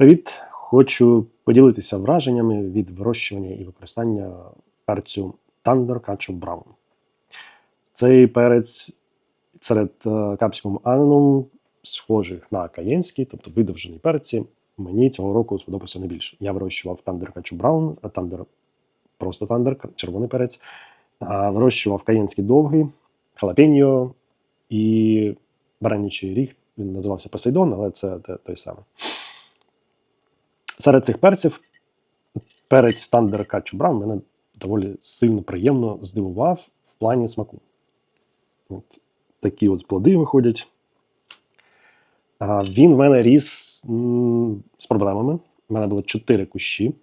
Привіт! Хочу поділитися враженнями від вирощування і використання перцю Thunder Ketchup Brown. Цей перець серед е, капсикум ананум схожих на каєнський, тобто видовжені перці. Мені цього року сподобався найбільше. Я вирощував Thunder Ketchup Brown, а Thunder просто Thunder, червоний перець. Вирощував каєнський довгий, халапеньо і баранячий ріг. Він називався Посейдон, але це той самий. Серед цих перців перець Thunder Ketchup Brown мене доволі сильно приємно здивував в плані смаку. От такі от плоди виходять. А, Він в мене ріс м, з проблемами. У мене було чотири кущі.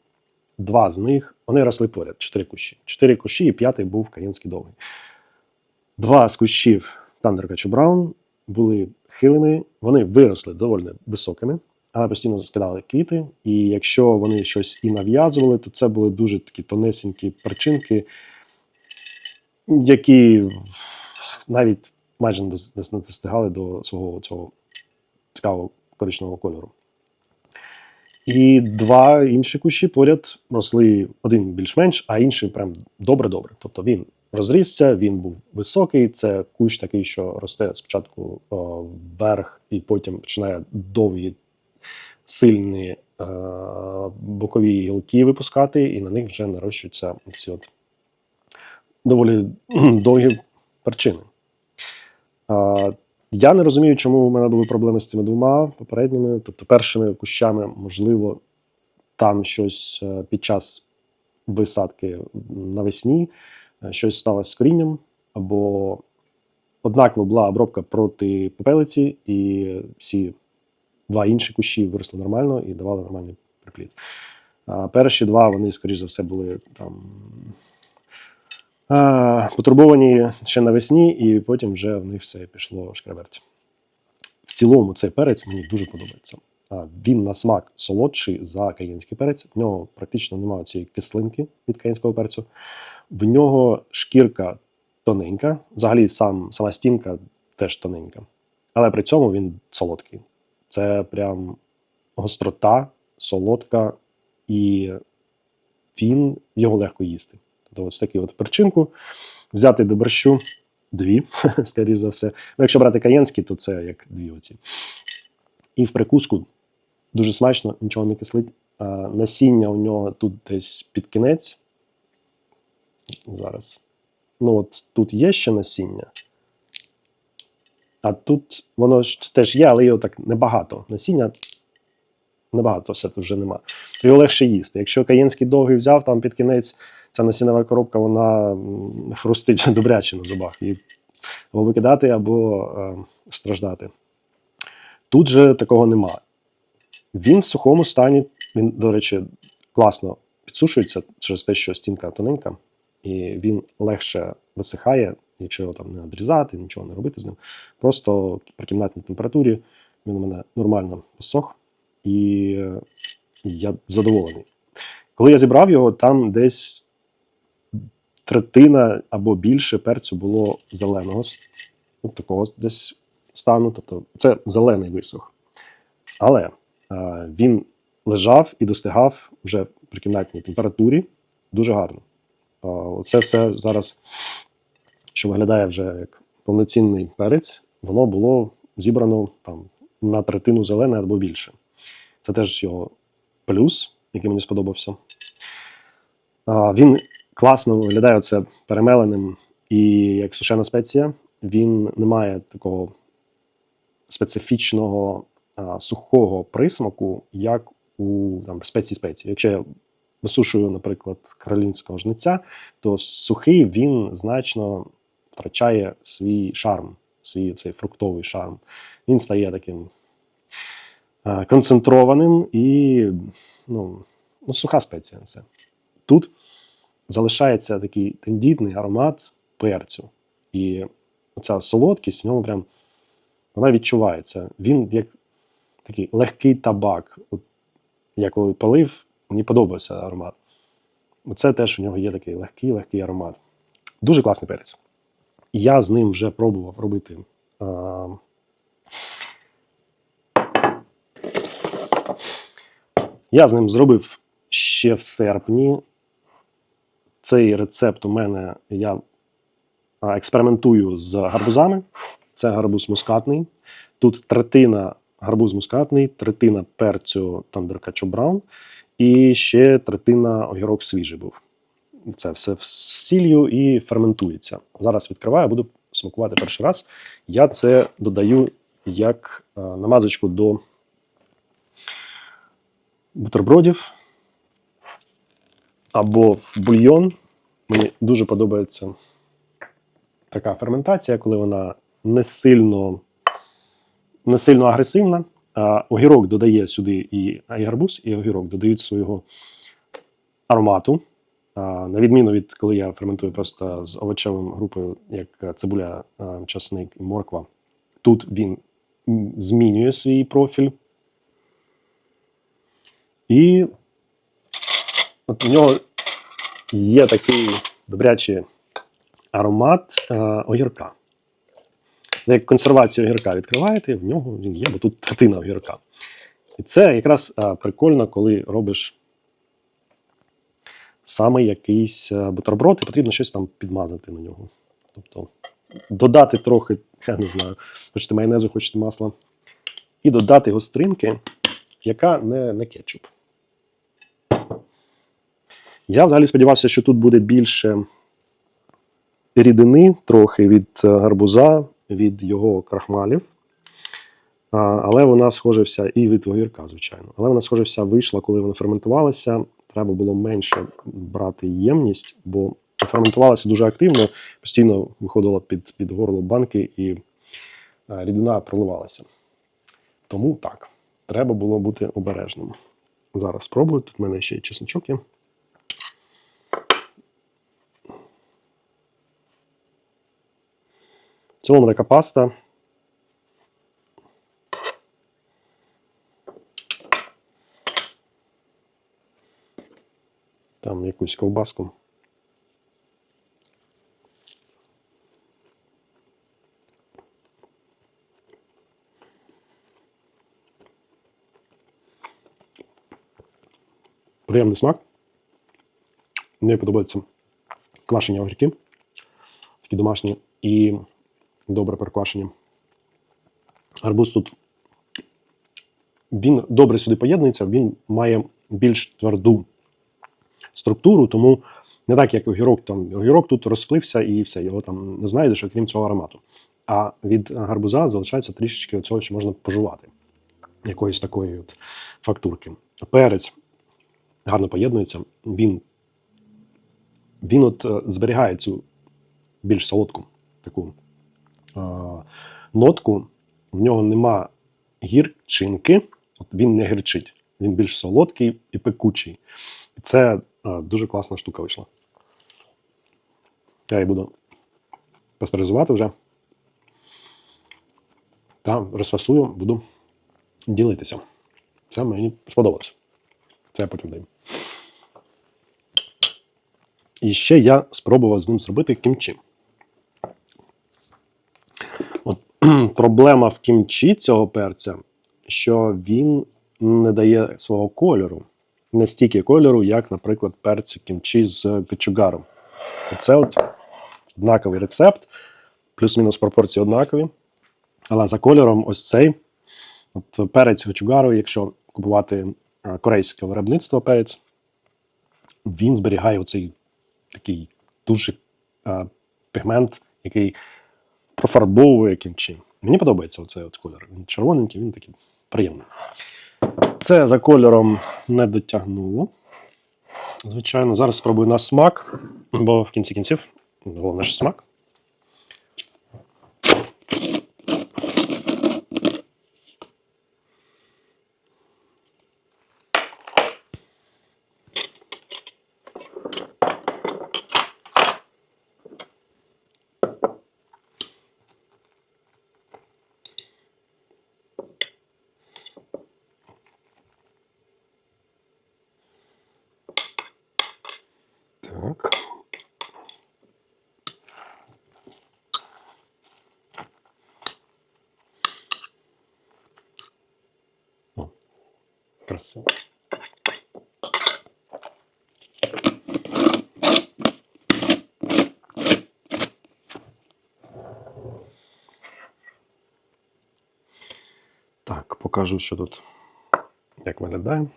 Два з них вони росли поряд, чотири кущі. Чотири кущі, і п'ятий був каєнський довгий. Два з кущів Thunder Ketchup Brown були хилими, вони виросли доволі високими, постійно скидали квіти. І якщо вони щось і нав'язували, то це були дуже такі тонесенькі перчинки, які навіть майже не достигали до свого цього цікавого коричневого кольору. І два інші кущі поряд росли один більш-менш, а інший прям добре-добре. Тобто він розрісся, він був високий. Це кущ такий, що росте спочатку о, вверх і потім починає довгі, сильні е, бокові гілки випускати, і на них вже нарощуються ці от доволі довгі перчини. Е, я не розумію, чому у мене були проблеми з цими двома попередніми. Тобто, першими кущами, можливо, там щось е, під час висадки навесні, е, щось сталося з корінням, або однаково була обробка проти попелиці, і всі два інші кущі виросли нормально і давали нормальний приплід. А перші два, вони, скоріш за все, були там. Потурбовані ще навесні, і потім вже в них все пішло шкреберть. В цілому цей перець мені дуже подобається. Він на смак солодший за каїнський перець. В нього практично немає цієї кислинки від каїнського перцю. В нього шкірка тоненька, взагалі сам, сама стінка теж тоненька. Але при цьому він солодкий. Це прям гострота, солодка, і він його легко їсти. Тобто ось таку от перчинку взяти до борщу дві, скоріш за все. Ну, якщо брати каєнський, то це як дві оці. І в прикуску дуже смачно, нічого не кислить. А, насіння у нього тут десь під кінець. Зараз. Ну, от тут є ще насіння. А тут воно ж теж є, але його так небагато. Насіння небагато все тут вже нема. Його легше їсти. Якщо каєнський довгий взяв, там під кінець ця насінова коробка, вона хрустить добряче на зубах. І або викидати, або е, страждати. Тут же такого нема. Він в сухому стані, він, до речі, класно підсушується через те, що стінка тоненька, і він легше висихає, якщо його там не відрізати, нічого не робити з ним. Просто при кімнатній температурі він у мене нормально посох, і я задоволений. Коли я зібрав його, там десь третина або більше перцю було зеленого, от такого десь стану. Тобто це зелений висох. Але е, він лежав і достигав вже при кімнатній температурі дуже гарно. Е, Оце все зараз, що виглядає вже як повноцінний перець, воно було зібрано там на третину зелене або більше. Це теж його плюс, який мені сподобався. А, Він класно виглядає оце перемеленим і як сушена спеція. Він не має такого специфічного а, сухого присмаку, як у там, спеції спеції. Якщо я висушую, наприклад, каролінського жниця, то сухий він значно втрачає свій шарм, свій цей фруктовий шарм. Він стає таким а, концентрованим і ну, ну, суха спеція. Все. Тут залишається такий тендітний аромат перцю. І оця солодкість в ньому прям вона відчувається. Він як такий легкий табак. От я коли палив, мені подобався аромат. Оце теж у нього є такий легкий, легкий аромат. Дуже класний перець. Я з ним вже пробував робити. А, Я з ним зробив ще в серпні. Цей рецепт у мене я експериментую з гарбузами. Це гарбуз мускатний. Тут третина гарбуз мускатний, третина перцю Ketchup Brown і ще третина огірок свіжий був. Це все з сіллю і ферментується. Зараз відкриваю, буду смакувати перший раз. Я це додаю як е, намазочку до бутербродів або в бульйон. Мені дуже подобається така ферментація, коли вона не сильно, не сильно агресивна. Огірок додає сюди і, і гарбуз, і огірок додають свого аромату. На відміну від коли я ферментую просто з овочевою групою, як цибуля, часник і морква. Тут він змінює свій профіль. І от у нього є такий добрячий аромат е, огірка. Як консервацію огірка відкриваєте, в нього він є, бо тут третина огірка. І це якраз е, прикольно, коли робиш саме якийсь е, бутерброд, і потрібно щось там підмазати на нього. Тобто додати трохи, я не знаю, хочете майонезу, хочете масла, і додати гостринки, яка не, не кетчуп. Я взагалі сподівався, що тут буде більше рідини, трохи від е, гарбуза, від його крахмалів. Але вона схоже вся і від огірка, звичайно. Але вона схоже вся вийшла, коли вона ферментувалася. Треба було менше брати ємність, бо ферментувалася дуже активно, постійно виходила під, під горло банки і е, рідина проливалася. Тому так, треба було бути обережним. Зараз спробую. Тут в мене ще й чесночок є. В цілому така паста. Там якусь ковбаску. Приємний смак. Мені подобаються квашені огірки. Такі домашні і добре переквашені. Арбуз тут він добре сюди поєднується, він має більш тверду структуру, тому не так, як огірок. Там огірок тут розплився і все, його там не знайдеш, окрім цього аромату. А від гарбуза залишається трішечки цього, що можна пожувати, якоїсь такої от фактурки. Перець гарно поєднується, він, він от е, зберігає цю більш солодку таку е, нотку. В нього нема гірчинки, от він не гірчить. Він більш солодкий і пекучий. Це дуже класна штука вийшла. Я її буду пастеризувати вже. Та розфасую, буду ділитися. Це мені сподобалося. Це я потім даю. І ще я спробував з ним зробити кімчі. От проблема в кімчі цього перця, що він не дає свого кольору. Не стільки кольору, як, наприклад, перцю кімчі з кочугаром. Це от однаковий рецепт, плюс-мінус пропорції однакові. Але за кольором ось цей от перець гочугару, якщо купувати е, корейське виробництво перець, він зберігає оцей такий дуже е, пігмент, який профарбовує кімчі. Мені подобається оцей от кольор. Він червоненький, він такий приємний. Це за кольором не дотягнуло. Звичайно, зараз спробую на смак, бо в кінці кінців головне ж смак. Красиво. Так, покажу, що тут як виглядає.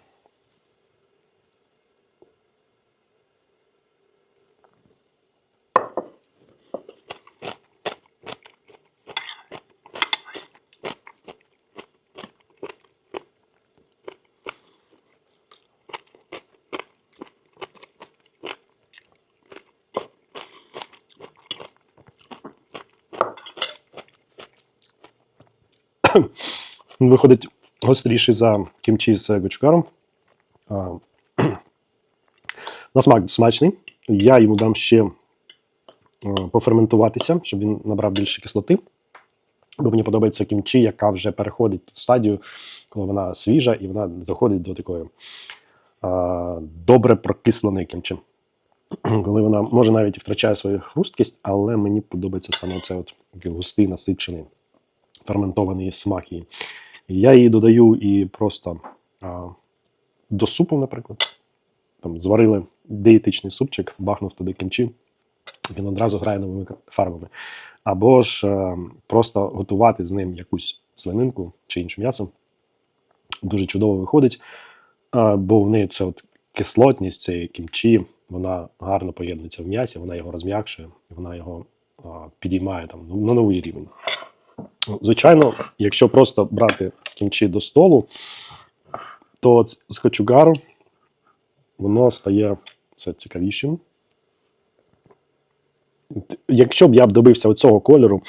Виходить гостріший за кімчі з гочкаром. А, На смак смачний. Я йому дам ще е, поферментуватися, щоб він набрав більше кислоти. Бо мені подобається кімчі, яка вже переходить ту стадію, коли вона свіжа і вона заходить до такої а, добре прокисленої кімчі. Коли вона може навіть втрачає свою хрусткість, але мені подобається саме цей от густий, насичений, ферментований смак її. Я її додаю і просто а, до супу, наприклад. Там зварили дієтичний супчик, бахнув туди кімчі, він одразу грає новими фарбами. Або ж е, просто готувати з ним якусь свининку чи інше м'ясо. Дуже чудово виходить, е, бо в неї це от кислотність цієї кімчі, вона гарно поєднується в м'ясі, вона його розм'якшує, вона його е, підіймає там, на новий рівень. Звичайно, якщо просто брати кімчі до столу, то з хачугару воно стає це цікавішим. Якщо б я б добився оцього кольору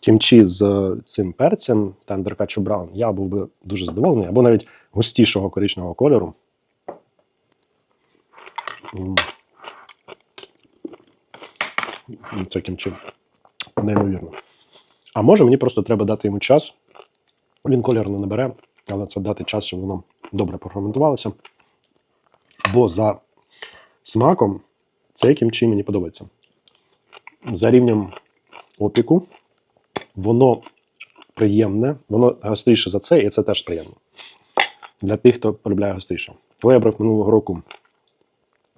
кімчі з е, цим перцем Tender Ketchup Brown, я був би дуже задоволений, або навіть густішого коричневого кольору. Це кімчі. Неймовірно. А може мені просто треба дати йому час. Він кольор не набере, але це дати час, щоб воно добре поферментувалося. Бо за смаком цей кімчі мені подобається. За рівнем опіку, воно приємне, воно гостріше за це, і це теж приємно. Для тих, хто полюбляє гостріше. Коли я брав минулого року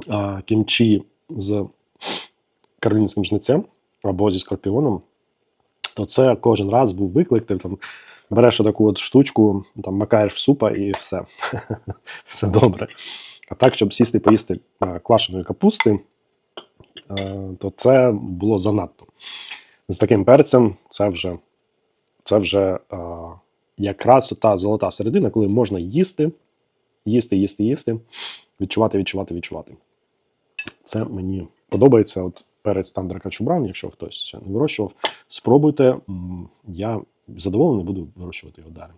а, кімчі з каролінським жницем або зі скорпіоном, то це кожен раз був виклик. Ти там береш таку от штучку, там макаєш в супа і все. все добре. А так, щоб сісти поїсти е, квашеної капусти, е, то це було занадто. З таким перцем це вже, це вже е, якраз та золота середина, коли можна їсти, їсти, їсти, їсти, відчувати, відчувати, відчувати. Це мені подобається. От перець Ketchup Brown, якщо хтось не вирощував, спробуйте. Я задоволений буду вирощувати його далі.